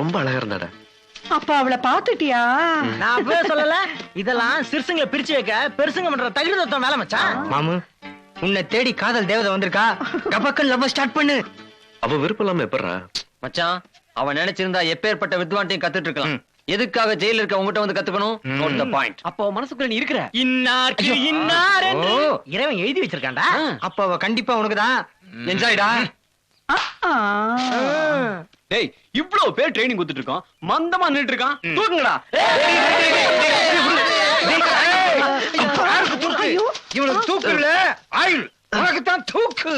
ரொம்ப அழகா இருந்தாடா. அப்ப அவளை பாத்துட்டியா நான் அப்பவே சொல்லல. இதெல்லாம் சிறுசுங்களை பிரிச்சு வைக்க பெருசுங்க பண்ற தகுதி தத்துவம் வேலை மச்சான். மாமு உன்னை தேடி காதல் தேவதை வந்திருக்கா? கபக்கல் லவ் ஸ்டார்ட் பண்ணு. அவ விருப்பம் இல்லாம எப்படா மச்சான் அவன் நினைச்சிருந்தா எப்பேற்பட்ட வித்வான்ட்டையும் கத்துட்டு இருக்கலாம். எதுக்காக ஜெயில இருக்க உங்ககிட்ட வந்து கத்துக்கணும்? நோட் த பாயிண்ட் அப்போ மனசுக்குள்ள நீ இருக்கிற? இன்னார்க்கு இன்னார் என்று. இறைவன் எழுதி வச்சிருக்கான்டா. அப்ப அவ கண்டிப்பா உனக்குதான். என்ஜாய்டா ஆ. டேய் இவ்ளோ பேர் ட்ரைனிங் கொடுத்துட்டு இருக்கோம் மந்தமா நின்னுட்டு இருக்கான் தூக்குங்கடா இவனுக்கு தூக்கு இல்ல ஆயுள் உனக்கு தான் தூக்கு.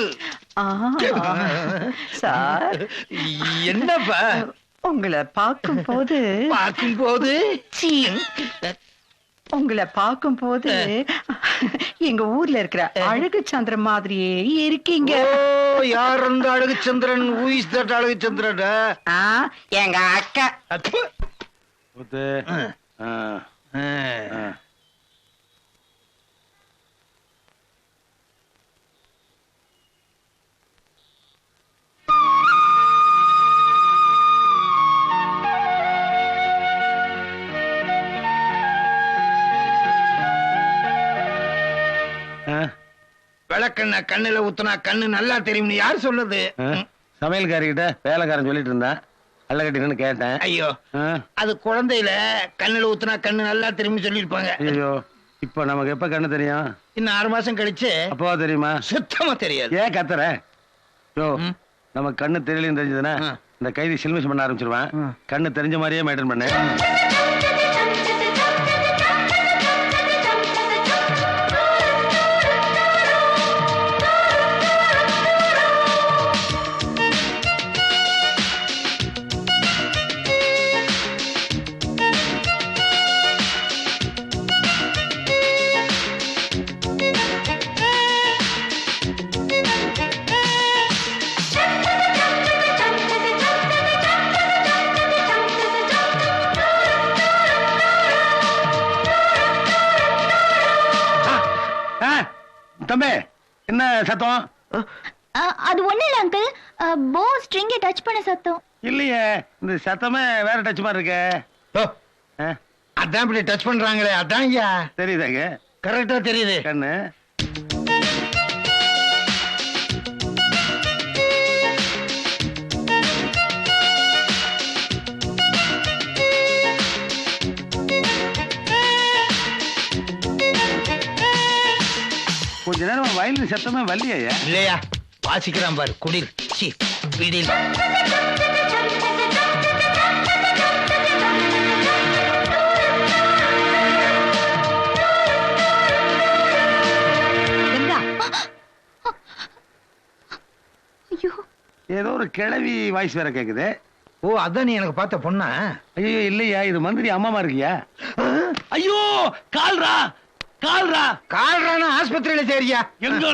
சார் என்னப்பா உங்களை பார்க்கும் போது பார்க்கும் போது உங்களை பார்க்கும் போது எங்க ஊர்ல இருக்கிற அழகு சந்திரன் மாதிரியே இருக்கீங்க. ஓ யார் அந்த அழகு சந்திரன் ஊயிஸ் தட் அழகு சந்திரன் ஆ, எங்க அக்கா. விளக்கண்ண கண்ணுல ஊத்துனா கண்ணு நல்லா தெரியும்னு யார் சொல்லுது சமையல்காரிகிட்ட வேலைக்காரன் சொல்லிட்டு இருந்தான். அல்ல கட்டினு கேட்டேன். ஐயோ. அது குழந்தையில கண்ணுல ஊத்துனா கண்ணு நல்லா தெரியும்னு சொல்லிருப்பாங்க ஐயோ. இப்ப நமக்கு எப்ப கண்ணு தெரியும்? இன்னும் ஆறு மாசம் கழிச்சு அப்பவா தெரியுமா? சுத்தமா தெரியாது. ஏன் கத்துற? யோ நமக்கு கண்ணு தெரியலன்னு தெரிஞ்சதுன்னா. இந்த கைதி சில்மிஷ் பண்ண ஆரம்பிச்சிருவான். கண்ணு தெரிஞ்ச மாதிரியே மெயின்டைன் பண்ணு. தம்பி என்ன சத்தம்? அது ஒண்ணு இல்ல அங்கிள் போ ஸ்ட்ரிங்கை டச் பண்ண சத்தம். இல்லையே இந்த சத்தமே வேற டச் மாதிரி இருக்கே. ஓ, ஆ, அதான் இப்படி டச் பண்றாங்களே அதான் ஐயா தெரியுதாங்க கரெக்டா தெரியுது. கண்ணு. கொஞ்ச நேரம் வயலின் சத்தமே வரலையா. இல்லையா? வாசிக்கிறான் பாரு குடில் சி விடில் ஐயோ. ஏதோ ஒரு கிழவி வாய்ஸ் வேற கேக்குது. ஓ அதான் நீ எனக்கு பார்த்த பொண்ணா? ஐயோ இல்லையா? இது மந்திரி அம்மாமா இருக்கியா? ஐயோ கால்ரா! கால்ரா. கால்றான ஆஸ்பத்திரியில சரியா? எங்க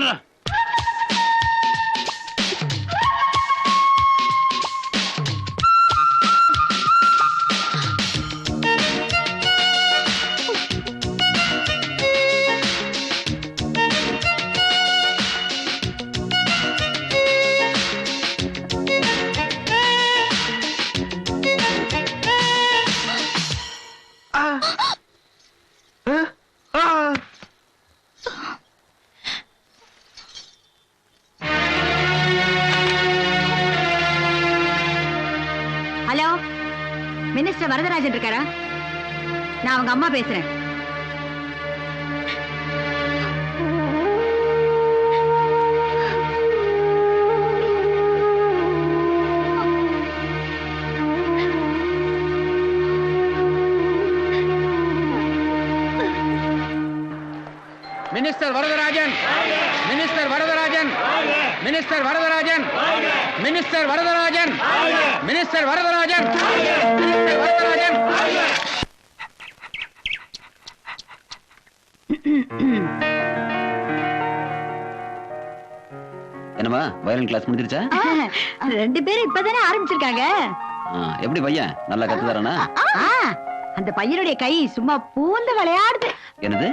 அவங்க அம்மா பேசுறேன். Minister Varadarajan. Minister Varadarajan. Minister Varadarajan. Minister Varadarajan. Minister Varadarajan. Minister Varadarajan. Violin class முடிஞ்சிருச்சா? ரெண்டு பேரும் இப்பதானே ஆரம்பிச்சிருக்காங்க. எப்படி பையன்? நல்லா கத்து தரானா அந்த பையனுடைய கை சும்மா பூந்து விளையாடுது. என்னது?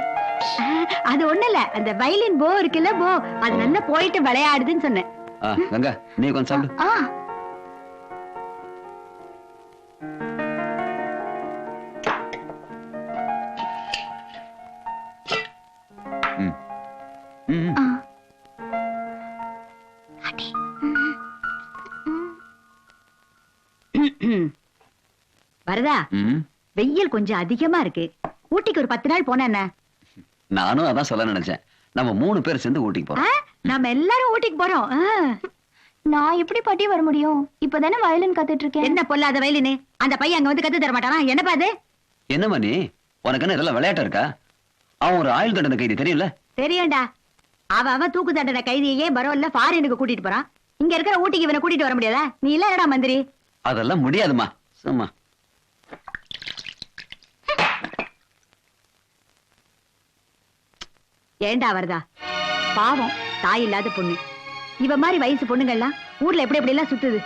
அது ஒண்ணு இல்ல அந்த வயலின் போ இருக்குல்ல போ அது நல்லா போயிட்டு விளையாடுதுன்னு சொன்னேன். கங்கா நீ கொஞ்சம் சாப்பிடு. வரதா வெயில் கொஞ்சம் அதிகமா இருக்கு. ஊட்டிக்கு ஒரு பத்து நாள் போனா என்ன? நானும் அதான் சொல்ல நினைச்சேன். நம்ம மூணு பேர் சேர்ந்து ஊட்டிக்கு போறோம். நாம எல்லாரும் ஊட்டிக்கு போறோம். நான் எப்படி பாட்டி வர முடியும்? இப்பதானே வயலின் கத்துட்டு இருக்கேன். என்ன பொல்லாத வயலின்னு அந்த பையன் அங்க வந்து கத்து தர மாட்டானா? என்னப்பா அது? என்னம்மா நீ உனக்கு என்ன இதெல்லாம் விளையாட்டா இருக்கா? அவன் ஒரு ஆயுள் தண்டனை கைதி தெரியல தெரியும்டா. அவன் அவன் தூக்கு தண்டனை கைதியே பரோல்ல ஃபாரினுக்கு கூட்டிட்டு போறான். இங்க இருக்கிற ஊட்டிக்கு இவனை கூட்டிட்டு வர முடியாதா? நீ இல்ல மந்திரி? அதெல்லாம் முடியாதுமா சும்மா. ஏண்டா வருதா பாவம் தாய் இல்லாத பொண்ணு. இவ மாதிரி வயசு பொண்ணுங்கள்லாம் ஊர்ல எப்படி எப்படி எல்லாம் சுத்துது?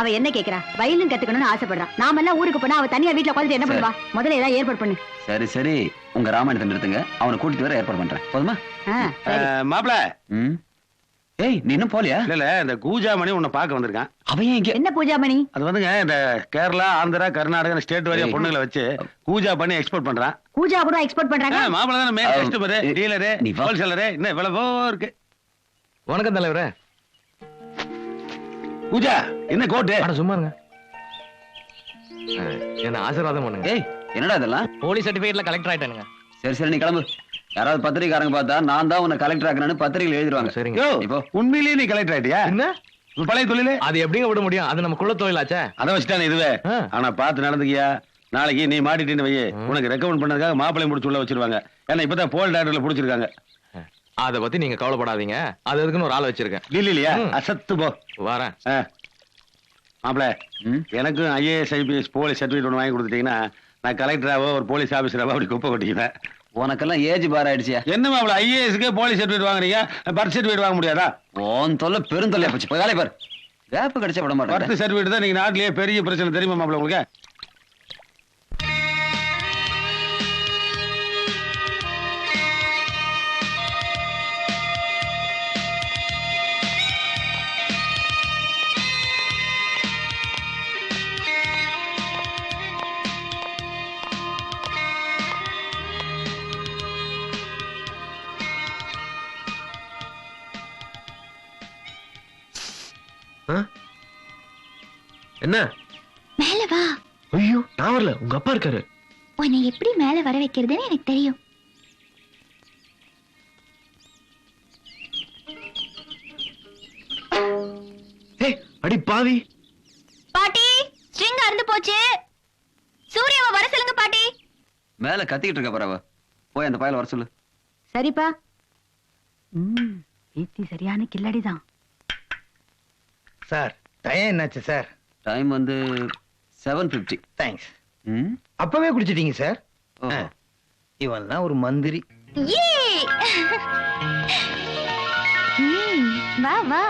அவ என்ன கேக்குறா? வயலின் கத்துக்கணும்னு ஆசைப்படுறா. நாம எல்லாம் ஊருக்கு போனா அவ தனியா வீட்டுல உட்காந்துட்டு என்ன. பண்ணுவா? முதல்ல ஏதாவது ஏற்பாடு பண்ணு. சரி சரி. உங்க ராமாயணத்தை நிறுத்துங்க. அவனை கூட்டிட்டு வர ஏற்பாடு பண்றேன். போதுமா? மாப்பிள. ம்? ஏய் நீ இன்னும் போலியா இல்ல இல்ல இந்த கூஜா மணி உன்னை பார்க்க வந்திருக்கான். அவன் ஏன் இங்க என்ன பூஜாமணி அது வந்துங்க இந்த கேரளா ஆந்திரா கர்நாடகா ஸ்டேட் வரையா. பொண்ணுங்களை வச்சு கூஜா பண்ணி எக்ஸ்போர்ட் பண்றான். பூஜா கூட எக்ஸ்போர்ட் பண்றாங்க? மாப்பிள தானே மெயின் கஸ்டமரு டீலரு. ஹோல்சேலரு இன்னும் இவ்வளவோ இருக்கு. வணக்கம் தலைவரே. கூஜா என்ன கோட்டு? அட சும்மா இருங்க. என்ன ஆசீர்வாதம் பண்ணுங்க. ஏய் என்னடா இதெல்லாம்? போலீஸ் சர்டிபிகேட்ல கலெக்டர் ஆயிட்டானுங்க. சரி சரி நீ கிளம்பு. யாராவது பத்திரிக்காரங்க பார்த்தா நான் தான் உன்னை கலெக்டர் ஆக்குறேன்னு பத்திரிகையில் எழுதிருவாங்க சரிங்க. இப்போ. உண்மையிலேயே நீ கலெக்டர் ஆயிட்டியா? என்ன? பழைய தொழிலு? அது எப்படிங்க விட முடியும்? அது நம்ம குல தொழிலாச்சே. அதை வச்சுட்டானே இதுவே. ஆனா பார்த்து நடந்துக்கியா? நாளைக்கு நீ மாட்டிட்டு வையே. உனக்கு ரெக்கமெண்ட் பண்ணதுக்காக மாப்பிள்ளை முடிச்சு உள்ள வச்சிருவாங்க. ஏன்னா இப்பதான் போல் டாக்டர்ல புடிச்சிருக்காங்க. அத பத்தி நீங்க கவலைப்படாதீங்க. அது எதுக்குன்னு ஒரு ஆள் வச்சிருக்கேன். இல்லையா. அசத்து போ. வரேன். ஆ. மாப்பிள ம்? எனக்கும் ஐஏஎஸ் ஐபிஎஸ் போலீஸ் சர்டிஃபிகேட் ஒன்று வாங்கி கொடுத்துட்டீங்கன்னா நான் கலெக்டராவோ ஒரு போலீஸ் ஆபீசராவோ அப்படி குப்பை கொட்டிக்குவேன். உனக்கெல்லாம் ஏஜ் பார் ஆயிடுச்சியா? என்ன மாப்பிள ஐஏஎஸ்க்கு போலீஸ் சர்டிஃபிகேட் வாங்குறீங்க? பர்த் சர்டிஃபிகேட் வாங்க முடியாதா? உன் தொல்லை பெருந்தொல்லையா போச்சு. வேலையை பாரு. வேப்ப கடிச்சா விட மாட்டேன். பர்த் சர்டிஃபிகேட் தான் நீங்க நாட்டிலேயே பெரிய பிரச்சனை தெரியுமா மாப்பிள உங்களுக்கு? என்ன? மேல வா. ஐயோ நான் வரல. உங்க அப்பா இருக்காரு. உன்னை எப்படி மேல வர வைக்கிறதுன்னு எனக்கு தெரியும். ஏய் அடி பாவி. பாட்டி ஸ்ட்ரிங் அறுந்து போச்சு. சூர்யாவை வர சொல்லுங்க பாட்டி. மேல கத்திக்கிட்டு இருக்க பரவ போய் அந்த பயல வர சொல்லு. சரிப்பா. ம் ஈத்தி சரியான கில்லடிதான் சார் டயம் என்னாச்சு சார்? டைம் வந்து செவன் பிப்டி தேங்க்ஸ் ம்? அப்பவே குடிச்சிட்டீங்க சார். இவன்லாம் ஒரு மந்திரி. யே ம், வா வா.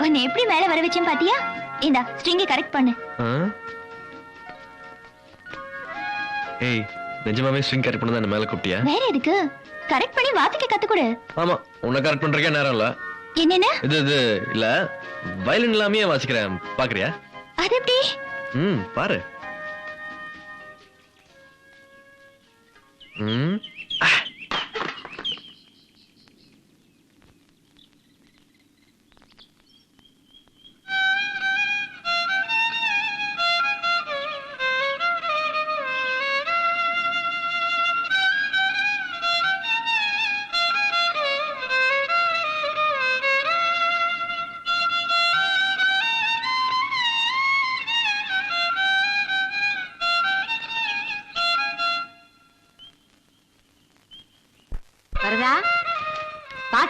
உன்னை எப்படி மேல வர வச்சேன் பாத்தியா? இந்தா ஸ்ட்ரிங்கை கரெக்ட் பண்ணு? ஏய் நிஜமாவே ஸ்ட்ரிங் கரெக்ட் பண்ணி என்ன மேல கூப்பிட்டியா? வேற எதுக்கு? கரெக்ட் பண்ணி வாசிக்க கத்துக்கொடு ஆமா உன்னை கரெக்ட் பண்றதுக்கே நேரம் இல்ல. என்னென்ன? இது இது இல்ல வயலின் வாசிக்கிறேன். பாக்குறியா? அது எப்படி ம் பாரு. ம். வருதா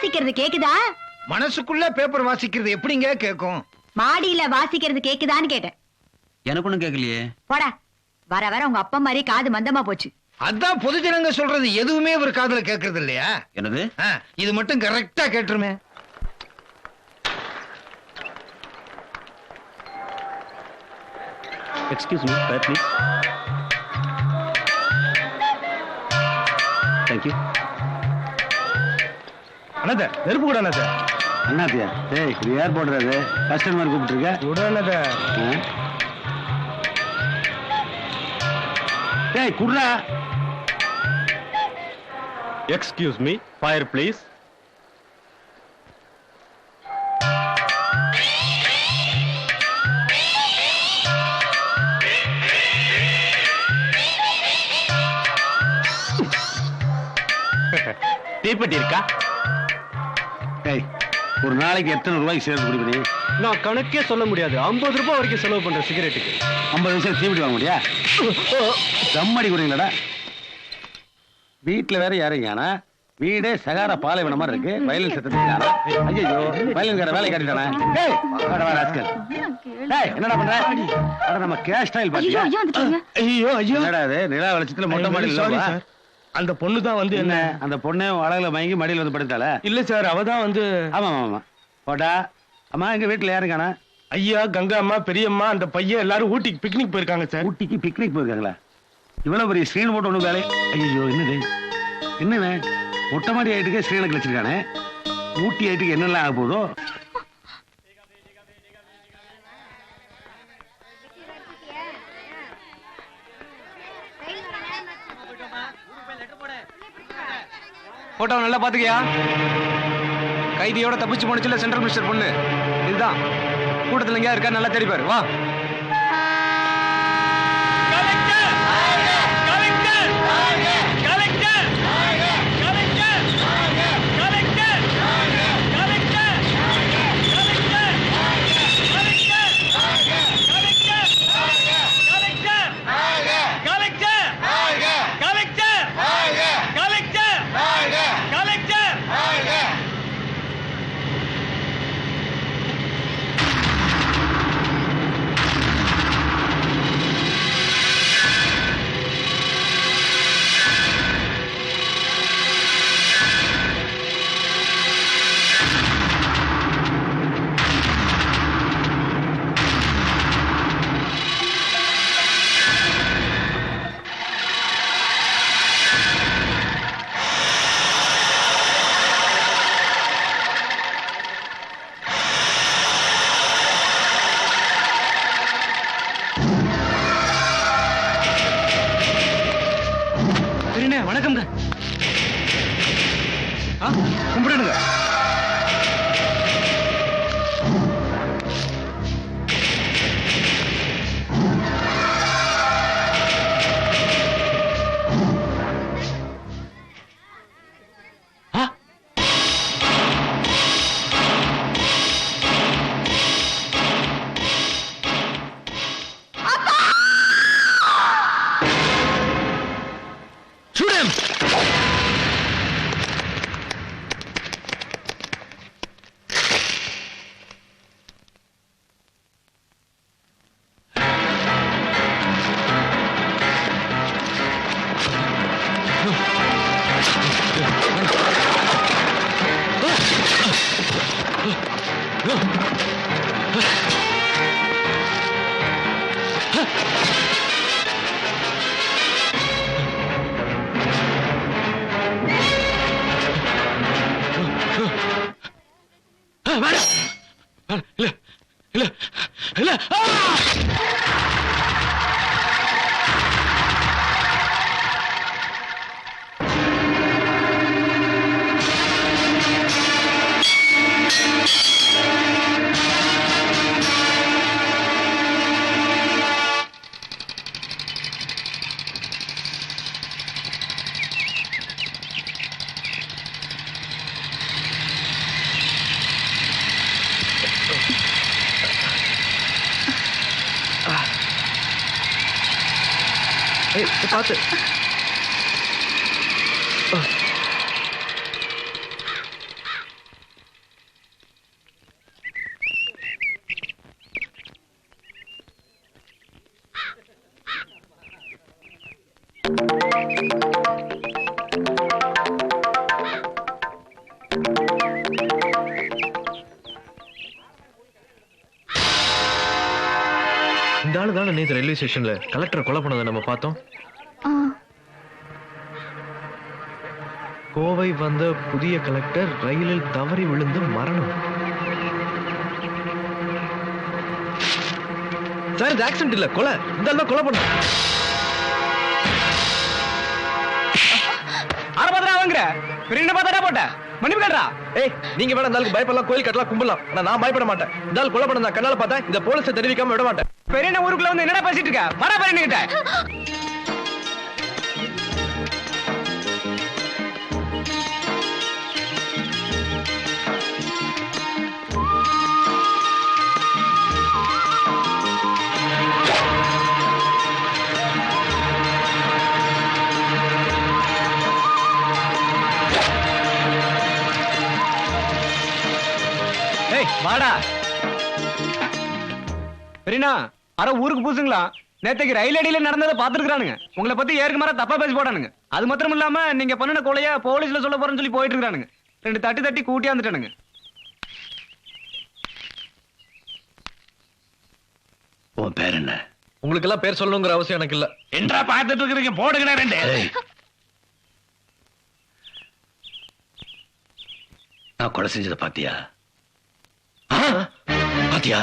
வாசிக்கிறது கேக்குதா? மனசுக்குள்ள பேப்பர் வாசிக்கிறது எப்படிங்க கேட்கும் மாடியில வாசிக்கிறது கேக்குதான்னு கேட்டேன். எனக்கு ஒண்ணும் கேட்கலையே போடா. வர வர உங்க அப்பா மாதிரி காது மந்தமா போச்சு. அதான் பொதுஜனங்க சொல்றது எதுவுமே ஒரு காதுல கேட்கறது இல்லையா? என்னது? ஆ, இது மட்டும் கரெக்டா கேட்டுருமே. எக்ஸ்கியூஸ் மீ பேர் ப்ளீஸ் தேங்க்யூ அண்ணாத நெருப்பு கூட அண்ணாத அண்ணாத்தியா? ஏய் இது ஏர்போர்ட் அது கஸ்டமர் கூப்பிட்டுருக்க. விட அண்ணாத ஏய் குர்ரா. எக்ஸ்கியூஸ் மீ ஃபயர் ப்ளீஸ் தீப்பெட்டி இருக்கா ஏய் ஒரு நாளைக்கு எத்தனை ரூபாய்க்கு சேர்த்து குடிப்பீங்க நான் கணக்கே சொல்ல முடியாது. ஐம்பது ரூபாய் வரைக்கும் செலவு பண்ற சிகரெட்டுக்கு. ஐம்பது நிமிஷம் தீவட்டி வாங்க முடியா? தம்மடி குடிங்களடா. வீட்டுல வேற யாரும் காணா வீடே சகார பாலைவன மாதிரி இருக்கு. வயலின் சத்தத்துக்கு ஐயோ வயலின்கார வேலை காட்டிட்டானே? என்னடா பண்ற? அட நம்ம கேஷ் ஸ்டைல் பாத்தியா? ஐயோ ஐயோ என்னடா நிலா வெளிச்சத்துல மொட்டை இல்லவா? சார் அந்த பொண்ணு தான் வந்து என்ன? அந்த பொண்ணே அழகுல மயங்கி மடியில வந்து படுத்தாள? இல்ல சார் அவ தான் வந்து ஆமா ஆமா போட்டா அம்மா எங்க வீட்டுல யாரும் காணா ஐயா கங்கா அம்மா பெரியம்மா அந்த பையன் எல்லாரும் ஊட்டிக்கு பிக்னிக் போயிருக்காங்க சார். ஊட்டிக்கு பிக்னிக் போயிருக்காங்களா? இவ்வளவு பெரிய ஸ்கிரீன் போட்டு ஒண்ணு வேலை ஐயோ என்னது? என்னண்ணே மொட்டை மாடி ஆயிட்டுக்கே ஸ்கிரீனுக்கு வச்சிருக்கானே? ஊட்டி ஆயிட்டுக்கு என்னெல்லாம் ஆக போதோ போட்டோ நல்லா பாத்துக்கியா? கைதியோட தப்பிச்சு போனுச்சுல சென்ட்ரல் மினிஸ்டர் பொண்ணு. இதுதான். கூட்டத்துல எங்கேயா இருக்கா நல்லா தெரிப்பாரு வா. 공부라는 거야. 아? Shoot him! இல்ல இல்ல இல்ல. ஏய் பாத்து இந்த ஆளு தானே நேற்று ரயில்வே ஸ்டேஷன்ல கலெக்டர் கொலை பண்ணதை நம்ம பார்த்தோம். கோவை வந்த புதிய கலெக்டர் ரயிலில் தவறி விழுந்து மரணம். சார் இது ஆக்சிடென்ட் இல்ல கொலை. இந்த கொலை பண்ண. வாங்குற பெரிய பாத்திரா போட்ட? மன்னிப்பு கேட்டா? ஏய் நீங்க வேணா இந்த ஆளுக்கு பயப்படலாம் கோயில் கட்டலாம் கும்பலாம் ஆனா நான் பயப்பட மாட்டேன். இந்த ஆள் கொலை பண்ண நான் கண்ணால பார்த்தா இந்த போலீஸை தெரிவிக்காம விட மாட்டேன். பெரியண்ண ஊருக்குள்ள வந்து என்னடா பேசிட்டு இருக்க? வர பெரியண்ண கிட்ட வாடா. பெரியண்ணா அரை ஊருக்கு பூசுங்களா? நேத்துக்கு ரயில் அடியில நடந்ததை பாத்துருக்கானுங்க உங்களை பத்தி ஏற்க மாதிரி தப்பா பேசி போடானுங்க அது மாத்திரம் இல்லாம நீங்க பண்ணின கொலைய போலீஸ்ல சொல்ல போறேன்னு சொல்லி போயிட்டு இருக்கானுங்க ரெண்டு தட்டி தட்டி கூட்டியாந்துட்டானுங்க உன் பேர் என்ன? உங்களுக்கு எல்லாம் பேர் சொல்லணுங்கிற அவசியம் எனக்கு இல்ல. என்றா பார்த்துட்டு இருக்கிறீங்க போடுங்க ரெண்டு. நான் கொலை செஞ்சதை பாத்தியா ஆ? பாத்தியா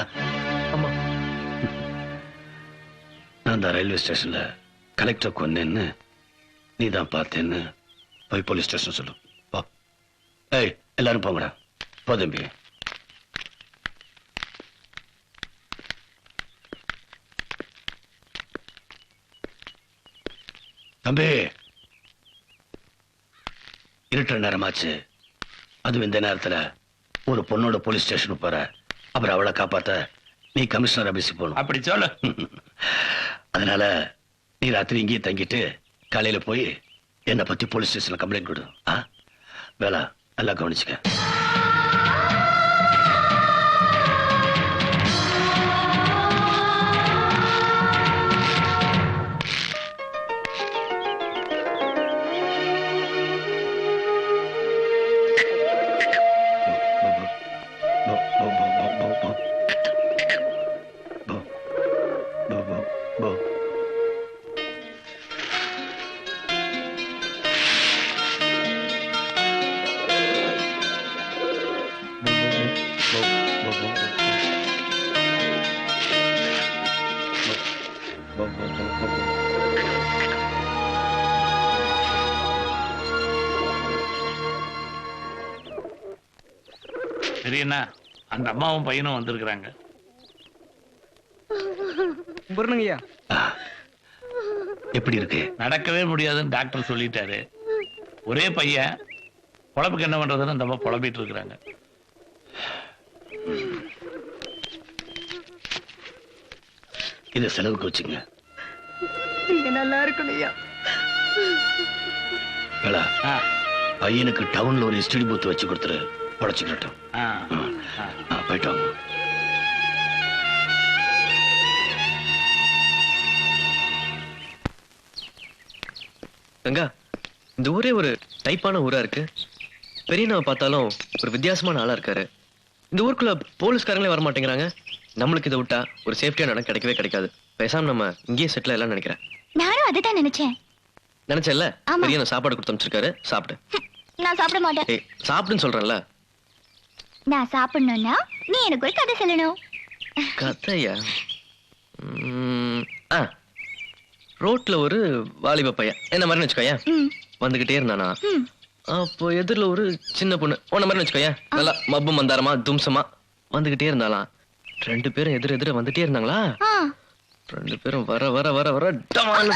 அந்த ரயில்வே ஸ்டேஷன்ல கலெக்டர் கொன்னேன்னு நீ தான் பார்த்தேன்னு போய் போலீஸ் ஸ்டேஷன் சொல்லு. போ. ஏய் எல்லாரும் போங்கடா. போ தம்பி. தம்பி இருட்டுற நேரமாச்சு. அதுவும் இந்த நேரத்துல ஒரு பொண்ணோட போலீஸ் ஸ்டேஷனுக்கு போற. அப்புறம் அவளை காப்பாத்த நீ கமிஷனர் ஆபீஸுக்கு போகணும். அப்படி சொல்லு. அதனால நீ ராத்திரி இங்கேயே தங்கிட்டு காலையில போய் என்னை பத்தி போலீஸ் ஸ்டேஷன்ல கம்ப்ளைண்ட் கொடு. ஆ? வேலை நல்லா கவனிச்சுக்க. பெரியண்ணா அந்த அம்மாவும் பையனும் வந்திருக்கிறாங்க. புரியணுங்கய்யா எப்படி இருக்கு? நடக்கவே முடியாதுன்னு டாக்டர் சொல்லிட்டாரு. ஒரே பையன் பொழப்புக்கு என்ன பண்றதுன்னு அந்த அம்மா புலம்பிட்டு இருக்கிறாங்க. இதை செலவுக்கு வச்சுங்க. நீங்க நல்லா இருக்கணும்யா பையனுக்கு டவுன்ல ஒரு எஸ்டிடி பூத் வச்சு கொடுத்துரு. உடச்சுக்கிட்டோம் ஆ, கங்கா இந்த ஊரே ஒரு டைப்பான ஊரா இருக்கு. பெரியனாவை பார்த்தாலும் ஒரு வித்தியாசமான ஆளா இருக்காரு. இந்த ஊருக்குள்ள போலீஸ்காரங்களே வர மாட்டேங்கிறாங்க நம்மளுக்கு இதை விட்டா ஒரு சேஃப்டியான இடம் கிடைக்கவே கிடைக்காது. பேசாம நம்ம இங்கேயே செட்டில் எல்லாம் நினைக்கிறேன். நானும் அதுதான் நினைச்சேன். நினைச்சல. பெரியண்ணா சாப்பாடு கொடுத்து அமைச்சிருக்காரு சாப்பிடு. நான் சாப்பிட மாட்டேன். ஏய் சாப்பிடுன்னு சொல்றேன்ல. நான் சாப்பிடணும்னா நீ எனக்கு ஒரு கதை சொல்லணும். கதையா? ஆ. ரோட்ல ஒரு வாலிப பையன். என்ன மாதிரி வச்சுக்கோயேன். வந்துகிட்டே இருந்தானா. அப்போ எதிரில் ஒரு சின்ன பொண்ணு. உன்ன மாதிரி வச்சுக்கோயேன். நல்லா மப்பு மந்தாரமா தும்சமா வந்துகிட்டே இருந்தாலாம் ரெண்டு பேரும் எதிர எதிர வந்துட்டே இருந்தாங்களா? ரெண்டு பேரும் வர வர வர வர டமால்னு